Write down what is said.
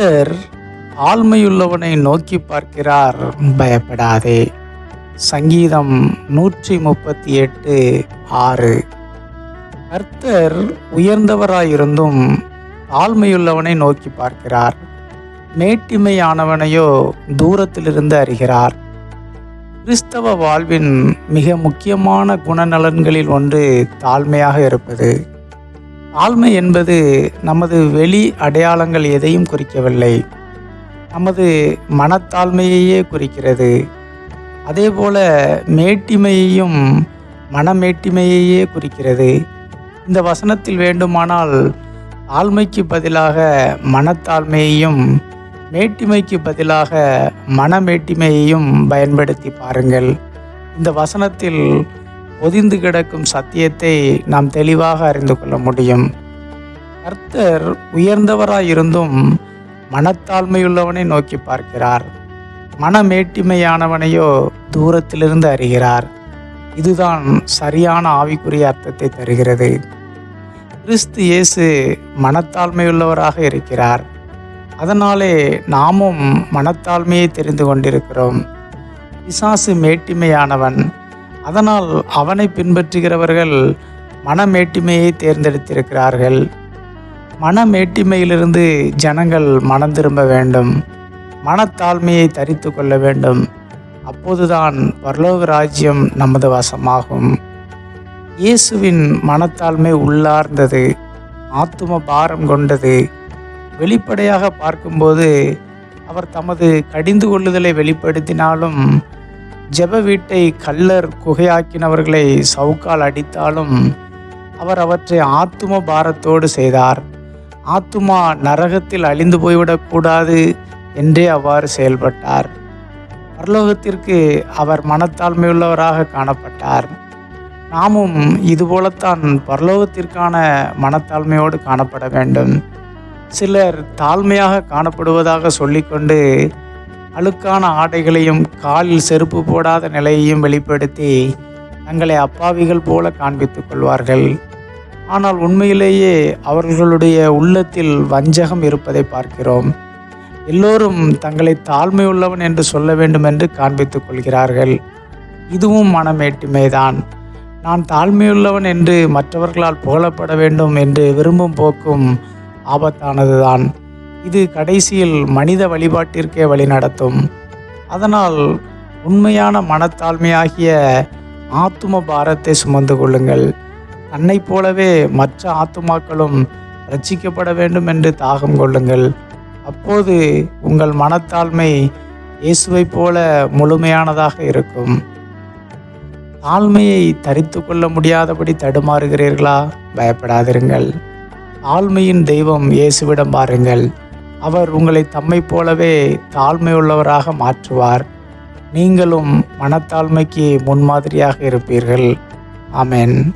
கர்த்தர் ஆழ்மையுள்ளவனை நோக்கி பார்க்கிறார். பயப்படாதே. சங்கீதம் நூற்றி முப்பத்தி எட்டு ஆறு. கர்த்தர் உயர்ந்தவராயிருந்தும் ஆழ்மையுள்ளவனை நோக்கி பார்க்கிறார். மேட்டிமையானவனையோ தூரத்திலிருந்து அறிகிறார். கிறிஸ்தவ வாழ்வின் மிக முக்கியமான குணநலன்களில் ஒன்று தாழ்மையாக இருப்பது. ஆழ்மை என்பது நமது வெளி அடையாளங்கள் எதையும் குறிக்கவில்லை. நமது மனத்தாழ்மையையே குறிக்கிறது. அதேபோல மேட்டிமையையும் மனமேட்டிமையையே குறிக்கிறது. இந்த வசனத்தில் வேண்டுமானால் ஆழ்மைக்கு பதிலாக மனத்தாழ்மையையும் மேட்டிமைக்கு பதிலாக மனமேட்டிமையையும் பயன்படுத்தி பாருங்கள். இந்த வசனத்தில் ஒதிந்து கிடக்கும் சத்தியத்தை நாம் தெளிவாக அறிந்து கொள்ள முடியும். கர்த்தர் உயர்ந்தவராயிருந்தும் மனத்தாழ்மையுள்ளவனை நோக்கி பார்க்கிறார். மனமேட்டிமையானவனையோ தூரத்திலிருந்து அறிகிறார். இதுதான் சரியான ஆவிக்குரிய அர்த்தத்தை தருகிறது. கிறிஸ்து இயேசு மனத்தாழ்மையுள்ளவராக இருக்கிறார். அதனாலே நாமும் மனத்தாழ்மையை தெரிந்து கொண்டிருக்கிறோம். பிசாசு மேட்டிமையானவன் அதனால் அவனை பின்பற்றுகிறவர்கள் மனமேட்டிமையை தேர்ந்தெடுத்திருக்கிறார்கள். மனமேட்டிமையிலிருந்து ஜனங்கள் மனம் திரும்ப வேண்டும். மனத்தாழ்மையை தரித்து கொள்ள வேண்டும். அப்போதுதான் பரலோக ராஜ்யம் நமது வசமாகும். இயேசுவின் மனத்தாழ்மை உள்ளார்ந்தது ஆத்தும பாரம் கொண்டது. வெளிப்படையாக பார்க்கும்போது அவர் தமது கடிந்து கொள்ளுதலை வெளிப்படுத்தினாலும் ஜெப வீட்டை கல்லர் குகையாக்கினவர்களை சவுக்கால் அடித்தாலும் அவர் அவற்றை ஆத்தும பாரத்தோடு செய்தார். ஆத்துமா நரகத்தில் அழிந்து போய்விடக்கூடாது என்றே அவ்வாறு செயல்பட்டார். பரலோகத்திற்கு அவர் மனத்தாழ்மையுள்ளவராக காணப்பட்டார். நாமும் இதுபோலத்தான் பரலோகத்திற்கான மனத்தாழ்மையோடு காணப்பட வேண்டும். சிலர் தாழ்மையாக காணப்படுவதாக சொல்லிக்கொண்டு அழுக்கான ஆடைகளையும் காலில் செருப்பு போடாத நிலையையும் வெளிப்படுத்தி தங்களை அப்பாவிகள் போல காண்பித்துக் கொள்வார்கள். ஆனால் உண்மையிலேயே அவர்களுடைய உள்ளத்தில் வஞ்சகம் இருப்பதை பார்க்கிறோம். எல்லோரும் தங்களை தாழ்மையுள்ளவன் என்று சொல்ல வேண்டும் என்று காண்பித்துக் கொள்கிறார்கள். இதுவும் மனமேட்டுமைதான் நான் தாழ்மையுள்ளவன் என்று மற்றவர்களால் புகழப்பட வேண்டும் என்று விரும்பும் போக்கும் ஆபத்தானதுதான். இது கடைசியில் மனித வழிபாட்டிற்கே வழிநடத்தும் அதனால் உண்மையான மனத்தாழ்மையாகிய ஆத்தும பாரத்தை சுமந்து கொள்ளுங்கள். தன்னைப் போலவே மற்ற ஆத்துமாக்களும் ரட்சிக்கப்பட வேண்டும் என்று தாகம் கொள்ளுங்கள். அப்போது உங்கள் மனத்தாழ்மை இயேசுவைப் போல முழுமையானதாக இருக்கும். தாழ்மையை தரித்து கொள்ள முடியாதபடி தடுமாறுகிறீர்களா? பயப்படாதிருங்கள். ஆழ்மையின் தெய்வம் இயேசுவிடம் பாருங்கள் அவர் உங்களை தம்மைப் போலவே தாழ்மையுள்ளவராக மாற்றுவார். நீங்களும் மனத்தாழ்மைக்கு முன்மாதிரியாக இருப்பீர்கள். ஆமேன்.